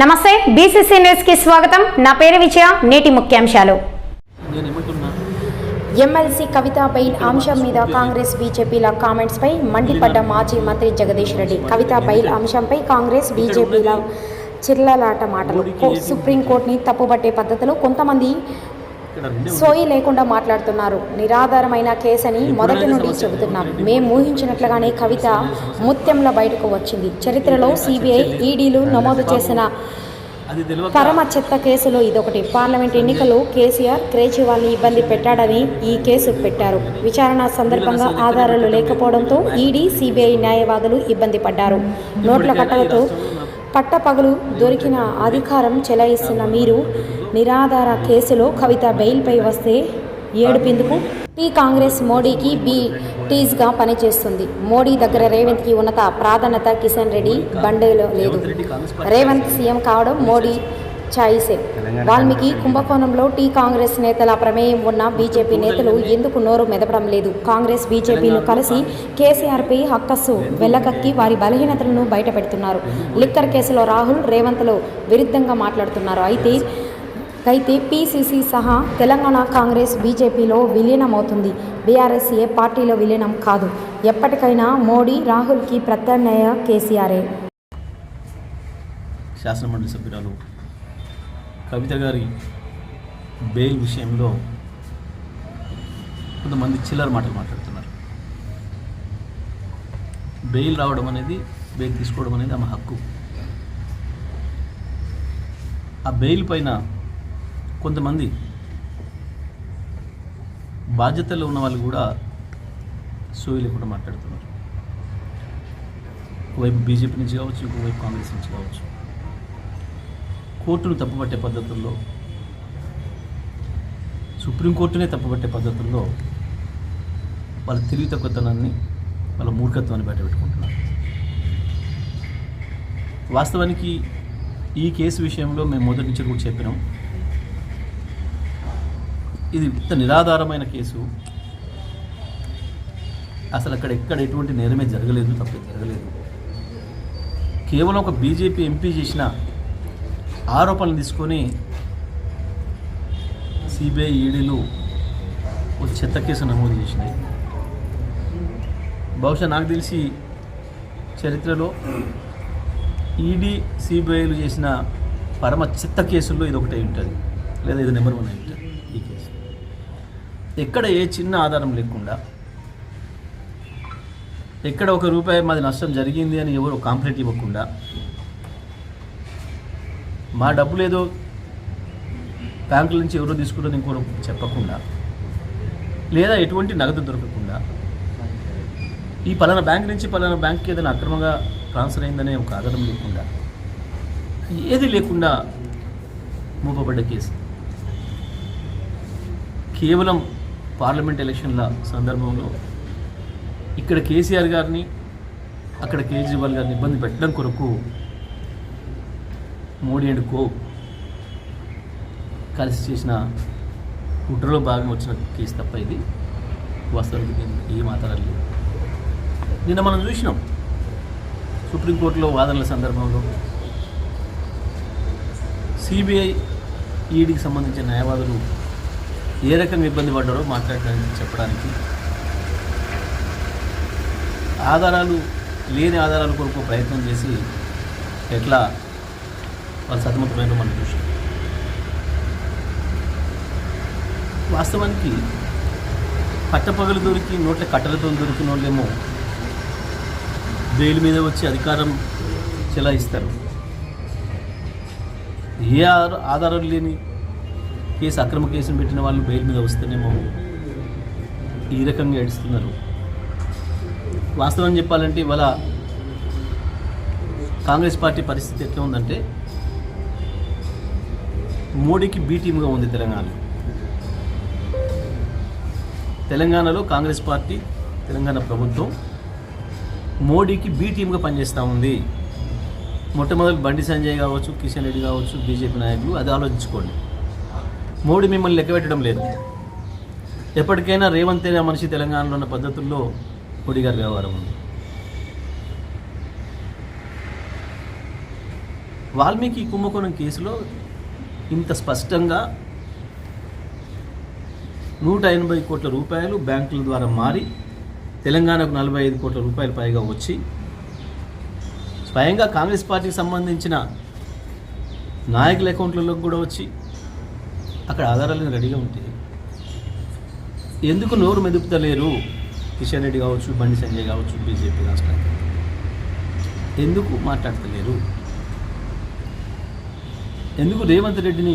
నమస్తే బీసీసీ న్యూస్కి స్వాగతం. నా పేరు విజయ నేటి ముఖ్యాంశాలు. ఎమ్మెల్సీ కవిత బెయిల్ అంశం మీద కాంగ్రెస్ బీజేపీల కామెంట్స్ పై మండిపడ్డ మాజీ మంత్రి జగదీష్ రెడ్డి. కవిత బెయిల్ అంశంపై కాంగ్రెస్ బీజేపీల చిర్లలాట మాటలు. సుప్రీంకోర్టుని తప్పుపట్టే పద్ధతిలో కొంతమంది సోయి లేకుండా మాట్లాడుతున్నారు. నిరాధారమైన కేసని మొదటి నుండి చెబుతున్నాం. మేము ఊహించినట్లుగానే కవిత ముత్యంలో బయటకు వచ్చింది. చరిత్రలో సిబిఐ ఈడీలు నమోదు చేసిన పరమ చెత్త కేసులో ఇదొకటి. పార్లమెంట్ ఎన్నికలు కేసీఆర్ కేజ్రీవాల్ని ఇబ్బంది పెట్టాడని ఈ కేసు పెట్టారు. విచారణ సందర్భంగా ఆధారాలు లేకపోవడంతో ఈడీ సిబిఐ న్యాయవాదులు ఇబ్బంది పడ్డారు. నోట్ల కట్టలతో పట్టపగలు దొరికిన అధికారం చెలాయిస్తున్న మీరు నిరాధార కేసులో కవిత బెయిల్పై వస్తే ఏడుపేందుకు? టీ కాంగ్రెస్ మోడీకి బి. టీజ్గా పనిచేస్తుంది. మోడీ దగ్గర రేవంత్కి ఉన్నత ప్రాధాన్యత కిషన్ రెడ్డి బండేలో లేదు. రేవంత్ సీఎం కావడం మోడీ ఛాయిసే. వాల్మీకి కుంభకోణంలో టీ కాంగ్రెస్ నేతల ప్రమేయం ఉన్న బీజేపీ నేతలు ఎందుకు నోరు మెదపడం లేదు? కాంగ్రెస్ బీజేపీలు కలిసి కేసీఆర్పై హక్కస్సు వెళ్ళగక్కి వారి బలహీనతలను బయటపెడుతున్నారు. లిక్కర్ కేసులో రాహుల్ రేవంత్లు విరుద్ధంగా మాట్లాడుతున్నారు. అయితే అయితే పీసీసీ సహా తెలంగాణ కాంగ్రెస్ బీజేపీలో విలీనమవుతుంది. బీఆర్ఎస్ ఏ పార్టీలో విలీనం కాదు. ఎప్పటికైనా మోడీ రాహుల్కి ప్రత్యామ్నాయ కేసీఆరే శాసనమండలి సభ్యురాలు కవిత గారి బెయిల్ విషయంలో కొంతమంది చిల్లర మాటలు మాట్లాడుతున్నారు. బెయిల్ రావడం అనేది బెయిల్ తీసుకోవడం అనేది ఆమె హక్కు. ఆ బెయిల్ పైన కొంతమంది బాధ్యతలో ఉన్న వాళ్ళు కూడా సోయి లేకుండా మాట్లాడుతున్నారు. ఒకవైపు బీజేపీ నుంచి కావచ్చు ఇంకోవైపు కాంగ్రెస్ నుంచి కావచ్చు. కోర్టును తప్పుపట్టే పద్ధతుల్లో సుప్రీంకోర్టునే తప్పుపట్టే పద్ధతుల్లో వాళ్ళ తెలివి తక్కువతనాన్ని వాళ్ళ మూర్ఖత్వాన్ని బయటపెట్టుకుంటున్నారు వాస్తవానికి ఈ కేసు విషయంలో మేము మొదటి నుంచి కూడా చెప్పినాం. ఇది ఇంత నిరాధారమైన కేసు. అసలు అక్కడ ఎక్కడ ఎటువంటి నేరమే జరగలేదు తప్పే జరగలేదు. కేవలం ఒక బీజేపీ ఎంపీ చేసిన ఆరోపణలు తీసుకొని సిబిఐ ఈడీలు ఒక చెత్త కేసు నమోదు చేసినాయి. బహుశా నాకు తెలిసి చరిత్రలో ఈడీ సిబిఐలు చేసిన పరమ చెత్త కేసుల్లో ఇది ఒకటే ఉంటుంది. లేదా ఇది నెంబర్ వన్ అయి ఉంటుంది ఈ కేసు. ఎక్కడ ఏ చిన్న ఆధారం లేకుండా ఎక్కడ ఒక రూపాయి మాది నష్టం జరిగింది అని ఎవరు కాంప్లైంట్ ఇవ్వకుండా మా డబ్బులు ఏదో బ్యాంకుల నుంచి ఎవరో తీసుకున్నది ఇంకోరు చెప్పకుండా లేదా ఎటువంటి నగదు దొరకకుండా ఈ పలానా బ్యాంక్ నుంచి పలానా బ్యాంక్కి ఏదైనా అక్రమంగా ట్రాన్స్ఫర్ అయిందనే ఒక ఆధారం లేకుండా ఏది లేకుండా మూపబడ్డ కేసు. కేవలం పార్లమెంట్ ఎలక్షన్ల సందర్భంలో ఇక్కడ కేసీఆర్ గారిని అక్కడ కేజ్రీవాల్ గారిని ఇబ్బంది పెట్టడం కొరకు మోడీ అండ్ కో కలిసి చేసిన కుట్రలో భాగం వచ్చిన కేసు తప్ప ఇది. వాస్తవానికి నేను ఏం ఆధారాలు నిన్న మనం చూసినాం. సుప్రీంకోర్టులో వాదనల సందర్భంలో సిబిఐ ఈడీకి సంబంధించిన న్యాయవాదులు ఏ రకంగా ఇబ్బంది పడ్డారో మాట్లాడడానికి చెప్పడానికి ఆధారాలు లేని ఆధారాల కొరకు ప్రయత్నం చేసి ఎట్లా వాళ్ళు సతమతమైన మనం చూసాం వాస్తవానికి పట్టపగలు దొరికి నోట్ల కట్టలతో దొరికిన వాళ్ళేమో బెయిల్ మీద వచ్చి అధికారం చెలాయిస్తారు. ఏ ఆధారం లేని కేసు అక్రమ కేసును పెట్టిన వాళ్ళు బెయిల్ మీద వస్తేనేమో ఈ రకంగా ఏడుస్తున్నారు. వాస్తవం చెప్పాలంటే ఇవాళ కాంగ్రెస్ పార్టీ పరిస్థితి ఎట్లా ఉందంటే మోడీకి బీ టీమ్గా ఉంది తెలంగాణలో తెలంగాణలో కాంగ్రెస్ పార్టీ తెలంగాణ ప్రభుత్వం మోడీకి బీ టీమ్గా పనిచేస్తూ ఉంది. మొట్టమొదటి బండి సంజయ్ కావచ్చు కిషన్ రెడ్డి కావచ్చు బీజేపీ నాయకులు అది ఆలోచించుకోండి. మోడీ మిమ్మల్ని లెక్క పెట్టడం లేదు. ఎప్పటికైనా రేవంత్ అనే మనిషి తెలంగాణలో ఉన్న పద్ధతుల్లో మోడీ గారి వ్యవహారం ఉంది. వాల్మీకి కుంభకోణం కేసులో ఇంత స్పష్టంగా నూట ఎనభై కోట్ల రూపాయలు బ్యాంకుల ద్వారా మారి తెలంగాణకు నలభై ఐదు కోట్ల రూపాయలు పైగా వచ్చి స్వయంగా కాంగ్రెస్ పార్టీకి సంబంధించిన నాయకుల అకౌంట్లలో కూడా వచ్చి అక్కడ ఆధారాలు రెడీగా ఉంటాయి ఎందుకు నోరు మెదుపుతలేరు? కిషన్ రెడ్డి కావచ్చు బండి సంజయ్ కావచ్చు బీజేపీ రాష్ట్ర ఎందుకు మాట్లాడతలేరు? ఎందుకు రేవంత్ రెడ్డిని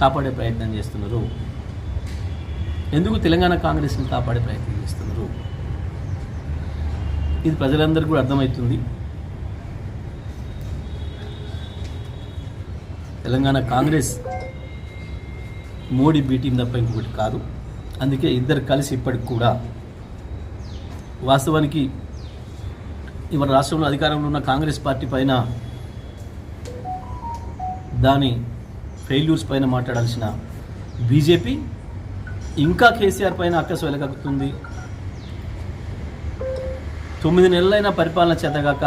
కాపాడే ప్రయత్నం చేస్తున్నారు? ఎందుకు తెలంగాణ కాంగ్రెస్ని కాపాడే ప్రయత్నం చేస్తున్నారు? ఇది ప్రజలందరికీ కూడా అర్థమవుతుంది. తెలంగాణ కాంగ్రెస్ మోడీ బీటీం తప్ప ఇంకొకటి కాదు. అందుకే ఇద్దరు కలిసి ఇప్పటికి కూడా వాస్తవానికి ఇవాళ రాష్ట్రంలో అధికారంలో ఉన్న కాంగ్రెస్ పార్టీ పైన దాని ఫెయిల్యూర్స్ పైన మాట్లాడాల్సిన బీజేపీ ఇంకా కేసీఆర్ పైన అక్కసు వెలగక్కుతుంది. తొమ్మిది నెలలైన పరిపాలన చేతగాక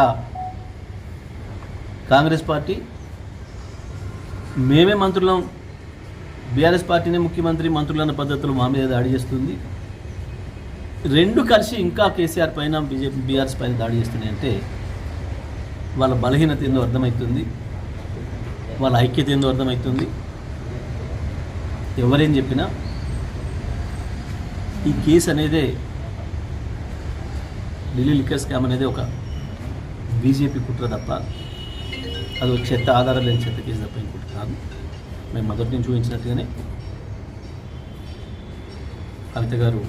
కాంగ్రెస్ పార్టీ మేమే మంత్రులం బీఆర్ఎస్ పార్టీనే ముఖ్యమంత్రి మంత్రులన్న పద్ధతులు మా మీద దాడి చేస్తుంది. రెండు కలిసి ఇంకా కేసీఆర్ పైన బీజేపీ బీఆర్ఎస్ పైన దాడి చేస్తున్నాయి అంటే వాళ్ళ బలహీనత ఏందో అర్థమవుతుంది. వాళ్ళ ఐక్యత ఏందో అర్థమవుతుంది. ఎవరేం చెప్పినా ఈ కేసు అనేదే ఢిల్లీ లిక్కర్ స్కామ్ అనేది ఒక బీజేపీ కుట్ర తప్ప అది ఒక చెత్త ఆధారం లేని చెత్త కేసు తప్ప ఇంకోటి కాదు. మేము మొదటి నుంచి చూపించినట్టుగానే కవిత గారు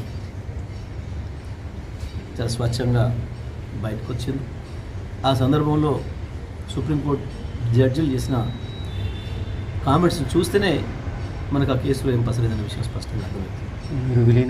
చాలా స్వచ్ఛంగా బయటకు వచ్చింది ఆ సందర్భంలో సుప్రీంకోర్టు జడ్జిలు చేసిన కామెంట్స్ చూస్తేనే మనకు ఆ కేసులో ఏం పసలేదనే విషయం స్పష్టంగా అర్థమవుతుంది.